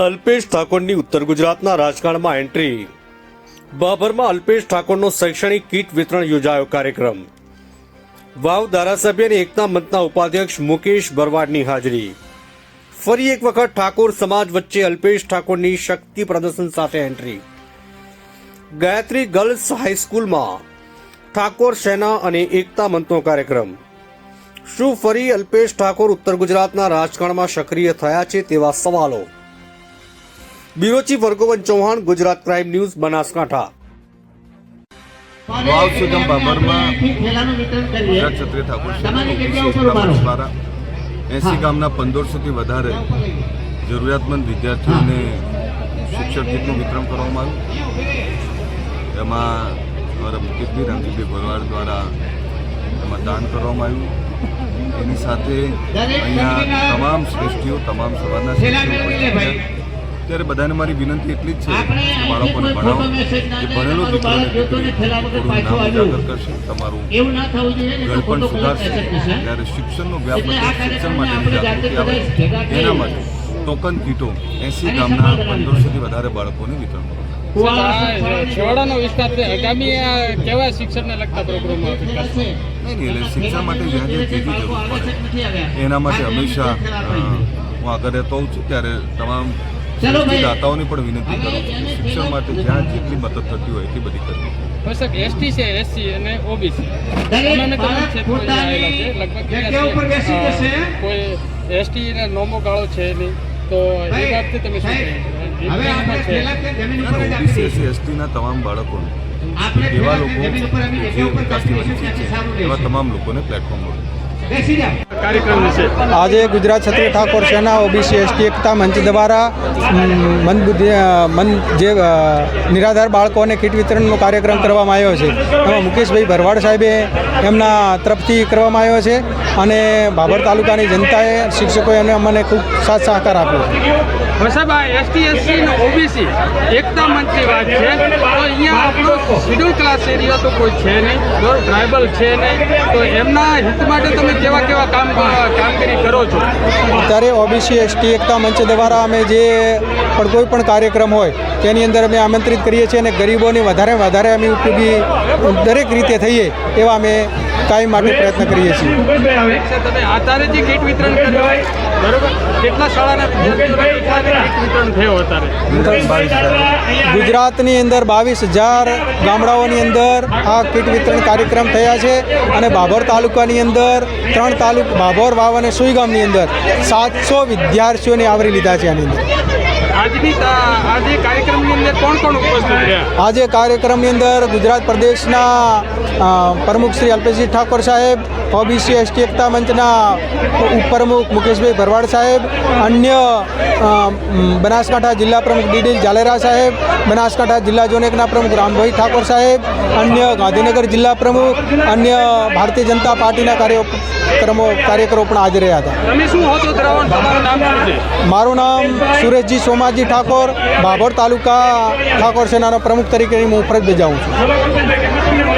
અલ્પેશ ઠાકોરની ઉત્તર ગુજરાતના રાજકારણમાં એન્ટ્રી. બાભરમાં અલ્પેશ ઠાકોરનો શૈક્ષણિક કીટ વિતરણ યોજાયો કાર્યક્રમ. વાવ ધારાસભ્ય અને એકતા મંચના ઉપાધ્યક્ષ મુકેશ ભરવાડની હાજરી. ફરી એક વખત ઠાકોર સમાજ વચ્ચે અલ્પેશ ઠાકોરની શક્તિ પ્રદર્શન સાથે એન્ટ્રી. ગાયત્રી ગર્લ્સ હાઈસ્કૂલમાં ઠાકોર સેના અને એકતા મંચનો કાર્યક્રમ. શું ફરી અલ્પેશ ઠાકોર ઉત્તર ગુજરાતના રાજકારણમાં સક્રિય થયા છે તેવા સવાલો? બ્યુરો ચીફ વર્ગોવન ચૌહાણ ગુજરાત ક્રાઇમ ન્યૂઝ બનાસકાંઠા. વાવ સુગમ બાબરમાં ગુજરાત ક્ષત્રિય ઠાકોર દ્વારા એસી ગામના પંદરસોથી વધારે જરૂરિયાતમંદ વિદ્યાર્થીઓને શિક્ષક કીટનું વિતરણ કરવામાં આવ્યું. એમાં અમારા મુકેશભાઈ રામજીભાઈ ભરવાડ દ્વારા એમાં દાન કરવામાં આવ્યું. એની સાથે અહીંયા તમામ શ્રેષ્ઠીઓ તમામ સમાજના શ્રેષ્ઠીઓ. ત્યારે બધાને મારી વિનંતી એટલી જ છે કે બાળકોને ભણાવો. જે ભણેલો દીકરો દીકરી કરશે તમારું. એવું ના થવું જોઈએ ઘર પણ સુધારશે. ત્યારે શિક્ષણનો વ્યાપ એટલે શિક્ષણ માટેની જાગૃતિ આવે. એના માટે ટોકન કીટો એસી ગામના પંદરસોથી વધારે બાળકોને વિતરણ કરો. છેવાડાનો વિસ્તાર છે. આગામી કેવા શિક્ષણને લગતા પ્રોગ્રામો કરશે કરશે. નહીં નહીં એટલે શિક્ષણ માટે જ્યાં જરૂર? પડે? એના માટે હંમેશા હું આગળ રહેતો હોઉં છું ત્યારે તમામ. દાતાઓને પણ વિનંતી કરું છું કે શિક્ષણ માટે જ્યાં જેટલી મદદ થતી હોય એટલી બધી કરવી. તો સાહેબ એસટી છે એસસી અને ઓબીસી તમામે તમામ ક્ષેત્રો આવેલા છે લગભગ. કોઈ એસટી ને નોમો ગાળો છે નહીં. તો એ બાબતે તમે શું ઓબીસી એસસી એસટીના તમામ બાળકોને. લોકો જે છે એવા તમામ લોકોને પ્લેટફોર્મ મળે. આજે ગુજરાત ક્ષત્રિય ઠાકોર સેના, ઓબીસી, એસટી, એકતા મંચ દ્વારા મન મન જે નિરાધાર બાળકોને કીટ વિતરણનો કાર્યક્રમ કરવામાં આવ્યો છે. એમાં મુકેશભાઈ ભરવાડ સાહેબે એમના તરફથી કરવામાં આવ્યો છે અને બાબર તાલુકાની જનતાએ શિક્ષકોએ અને અમને ખૂબ સાથ સહકાર આપ્યો છે. સાહેબ આ એસટી એસસી ને ઓબીસી એકતા મંચની વાત છે. તો અહીંયા આપણો શિડ્યુલ ક્લાસ એરિયા તો કોઈ છે નહીં. બરોબર ટ્રાઇબલ છે નહીં તો એમના હિત માટે તમે કેવા કેવા કામ કામગીરી કરો છો? અત્યારે ઓબીસી એસટી એકતા મંચ દ્વારા અમે જે પણ કોઈ પણ કાર્યક્રમ હોય તેની અંદર અમે આમંત્રિત કરીએ છીએ અને ગરીબોની વધારે વધારે અમે ઉપયોગી દરેક રીતે થઈએ એવા અમે કાયમ માટે પ્રયત્ન કરીએ છીએ. તમે આધારે જે કીટ વિતરણ કર્યું બરોબર? ગુજરાતની અંદર બાવીસ હજાર ગામડાઓની અંદર આ કીટ વિતરણ કાર્યક્રમ થયા છે અને બાભોર તાલુકાની અંદર ત્રણ તાલુક બાભોર વાવ અને સુઈ ગામની અંદર સાતસો વિદ્યાર્થીઓને આવરી લીધા છે આની અંદર. આજની આજે કાર્યક્રમની અંદર કોણ કોણ ઉપસ્થિત રહ્યા આજે કાર્યક્રમની અંદર ગુજરાત પ્રદેશના પ્રમુખ શ્રી અલ્પેશજી ઠાકોર સાહેબ ઓબીસી એસટી એકતા મંચના ઉપપ્રમુખ મુકેશભાઈ ભરવાડ સાહેબ અન્ય બનાસકાંઠા જિલ્લા પ્રમુખ ડીડી જાલેરા સાહેબ બનાસકાંઠા જિલ્લા ઝોન એકના પ્રમુખ રામભાઈ ઠાકોર સાહેબ અન્ય ગાંધીનગર જિલ્લા પ્રમુખ અન્ય ભારતીય જનતા પાર્ટીના કાર્યક્રમો કાર્યકરો પણ હાજર રહ્યા હતા. મારું નામ સુરેશજી સોમાજી ઠાકોર બાભર તાલુકા ઠાકોર સેનાનો પ્રમુખ તરીકે હું ફરજ બજાવું છું.